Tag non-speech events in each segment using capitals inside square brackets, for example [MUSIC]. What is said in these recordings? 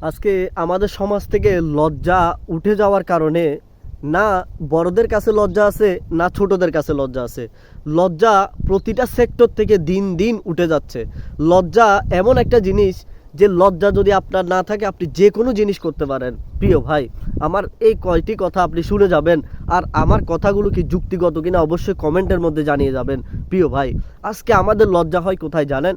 আজকে আমাদের সমাজ থেকে লজ্জা উঠে যাওয়ার কারণে না বড়দের কাছে লজ্জা আছে, না ছোটদের কাছে লজ্জা আছে। লজ্জা প্রতিটা সেক্টর থেকে দিন দিন উঠে যাচ্ছে। লজ্জা এমন একটা জিনিস যে লজ্জা যদি আপনার না থাকে, আপনি যে কোনো জিনিস করতে পারেন। প্রিয় ভাই, আমার এই কয়টি কথা আপনি শুনে যাবেন আর আমার কথাগুলো কি যুক্তিগত কিনা অবশ্যই কমেন্টের মধ্যে জানিয়ে যাবেন। প্রিয় ভাই, আজকে আমাদের লজ্জা হয় কোথায় জানেন?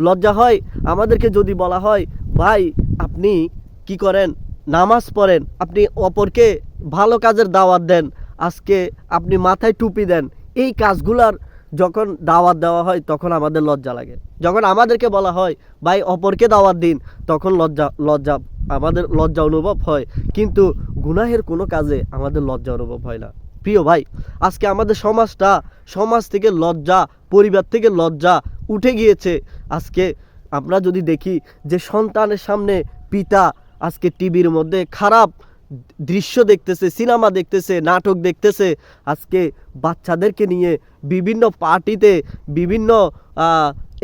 লজ্জা হয় আমাদেরকে যদি বলা হয়, ভাই আপনি কি করেন? নামাজ পড়েন। আপনি অপরকে ভালো কাজের দাওয়াত দেন। আজকে আপনি মাথায় টুপি দেন। এই কাজগুলার যখন দাওয়াত দেওয়া হয়, তখন আমাদের লজ্জা লাগে। যখন আমাদেরকে বলা হয়, ভাই, অপরকে দাওয়াত দিন, তখন লজ্জা লজ্জা, আমাদের লজ্জা অনুভব হয়। কিন্তু গুনাহের কোনো কাজে আমাদের লজ্জা অনুভব হয় না। প্রিয় ভাই, আজকে আমাদের সমাজটা, সমাজ থেকে লজ্জা, পরিবার থেকে লজ্জা উঠে গিয়েছে। আজকে আমরা যদি দেখি যে সন্তানের সামনে পিতা আজকে টিভির মধ্যে খারাপ দৃশ্য দেখতেছে, সিনেমা দেখতেছে, নাটক দেখতেছে। আজকে বাচ্চাদেরকে নিয়ে বিভিন্ন পার্টিতে, বিভিন্ন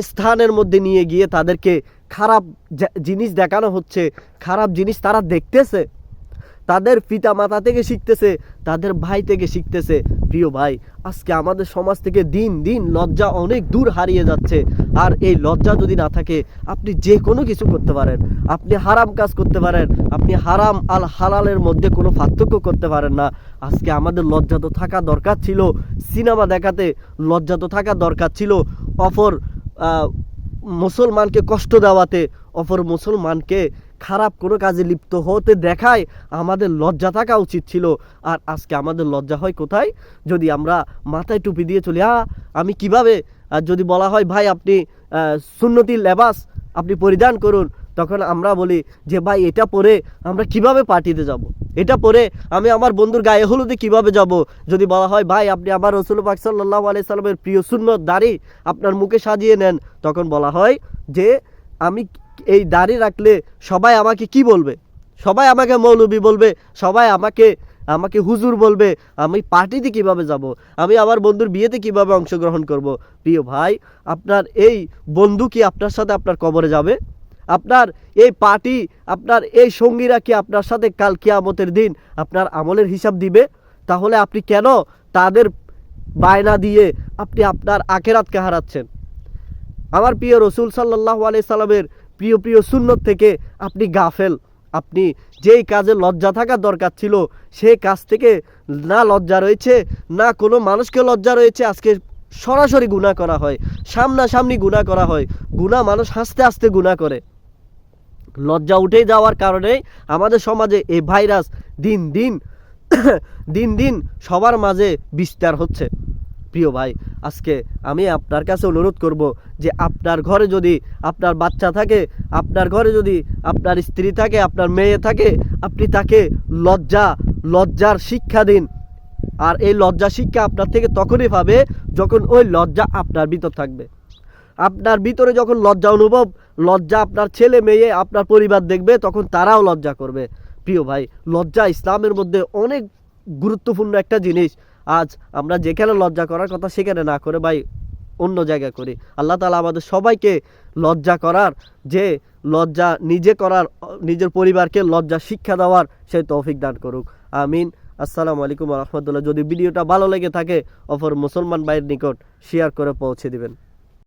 স্থানের মধ্যে নিয়ে গিয়ে তাদেরকে খারাপ জিনিস দেখানো হচ্ছে। খারাপ জিনিস তারা দেখতেছে। তাদের পিতা মাতা থেকে শিখতেছে, তাদের ভাই থেকে শিখতেছে। প্রিয় ভাই, আজকে আমাদের সমাজ থেকে দিন দিন লজ্জা অনেক দূর হারিয়ে যাচ্ছে। আর এই লজ্জা যদি না থাকে, আপনি যে কোনো কিছু করতে পারেন। আপনি হারাম কাজ করতে পারেন, আপনি হারাম আল হালালের মধ্যে কোনো পার্থক্য করতে পারেন না। আজকে আমাদের লজ্জা তো থাকা দরকার ছিল, সিনেমা দেখাতে লজ্জা তো থাকা দরকার ছিল। অপর মুসলমানকে কষ্ট দেওয়াতে, অপর মুসলমানকে খারাপ কোনো কাজে লিপ্ত হতে দেখায় আমাদের লজ্জা থাকা উচিত ছিল। আর আজকে আমাদের লজ্জা হয় কোথায়? যদি আমরা মাথায় টুপি দিয়ে চলি আ আমি কীভাবে? আর যদি বলা হয়, ভাই, আপনি সুন্নতি লেবাস আপনি পরিধান করুন। তখন আমরা বলি যে, ভাই, এটা পরে আমরা কীভাবে পার্টিতে যাব। এটা পরে আমি আমার বন্ধুর গায়ে হলুদে কীভাবে যাব? যদি বলা হয়, ভাই, আপনি আমার রসুল পাক সাল্লাহ সাল্লামের প্রিয় সুন্নত দাড়ি আপনার মুখে সাজিয়ে নেন। তখন বলা হয় যে, আমি এই দাড়ি রাখলে সবাই আমাকে কি বলবে? সবাই আমাকে মৌলবি বলবে, সবাই আমাকে আমাকে হুজুর বলবে, আমি পার্টিতে কীভাবে যাব? আমি আমার বন্ধুর বিয়েতে কীভাবে অংশগ্রহণ করব? প্রিয় ভাই, আপনার এই বন্ধু কি আপনার সাথে আপনার কবরে যাবে? আপনার এই পার্টি, আপনার এই সঙ্গীরা কি আপনার সাথে কাল কিয়ামতের দিন আপনার আমলের হিসাব দিবে? তাহলে আপনি কেন তাদের বায়না দিয়ে আপনি আপনার আখেরাতকে হারাচ্ছেন? আমার প্রিয় রসুল সাল্লাহ আলাই সাল্লামের প্রিয় প্রিয় সুন্নত থেকে আপনি গাফেল। আপনি যেই কাজে লজ্জা থাকা দরকার ছিল, সেই কাজ থেকে না লজ্জা রয়েছে, না কোনো মানুষকে লজ্জা রয়েছে, আজকে সরাসরি গুণা করা হয়, সামনাসামনি গুণা করা হয়। গুণা মানুষ হাসতে হাসতে গুণা করে। লজ্জা উঠে যাওয়ার কারণে আমাদের সমাজে এই ভাইরাস দিন দিন [COUGHS] দিন দিন সবার মাঝে বিস্তার হচ্ছে। প্রিয় ভাই, আজকে আমি আপনার কাছে অনুরোধ করব যে আপনার ঘরে যদি আপনার বাচ্চা থাকে, আপনার ঘরে যদি আপনার স্ত্রী থাকে, আপনার মেয়ে থাকে, আপনি তাকে লজ্জা, লজ্জার শিক্ষা দিন। আর এই লজ্জা শিক্ষা আপনার থেকে তখনই পাবে যখন ওই লজ্জা আপনার ভিতর থাকবে। আপনার ভিতরে যখন লজ্জা অনুভব, লজ্জা আপনার ছেলে, মেয়ে, আপনার পরিবার দেখবে, তখন তারাও লজ্জা করবে। প্রিয় ভাই, লজ্জা ইসলামের মধ্যে অনেক গুরুত্বপূর্ণ একটা জিনিস। আজ আমরা যেখানে লজ্জা করার কথা সেখানে না করে ভাই অন্য জায়গায় করি। আল্লাহ তালা আমাদের সবাইকে লজ্জা করার, যে লজ্জা নিজে করার, নিজের পরিবারকে লজ্জা শিক্ষা দেওয়ার সে তৌফিক দান করুক। আমিন। আসসালামু আলাইকুম রহমতুল্লাহ। যদি ভিডিওটা ভালো লেগে থাকে, অপর মুসলমান ভাইয়ের নিকট শেয়ার করে পৌঁছে দিবেন।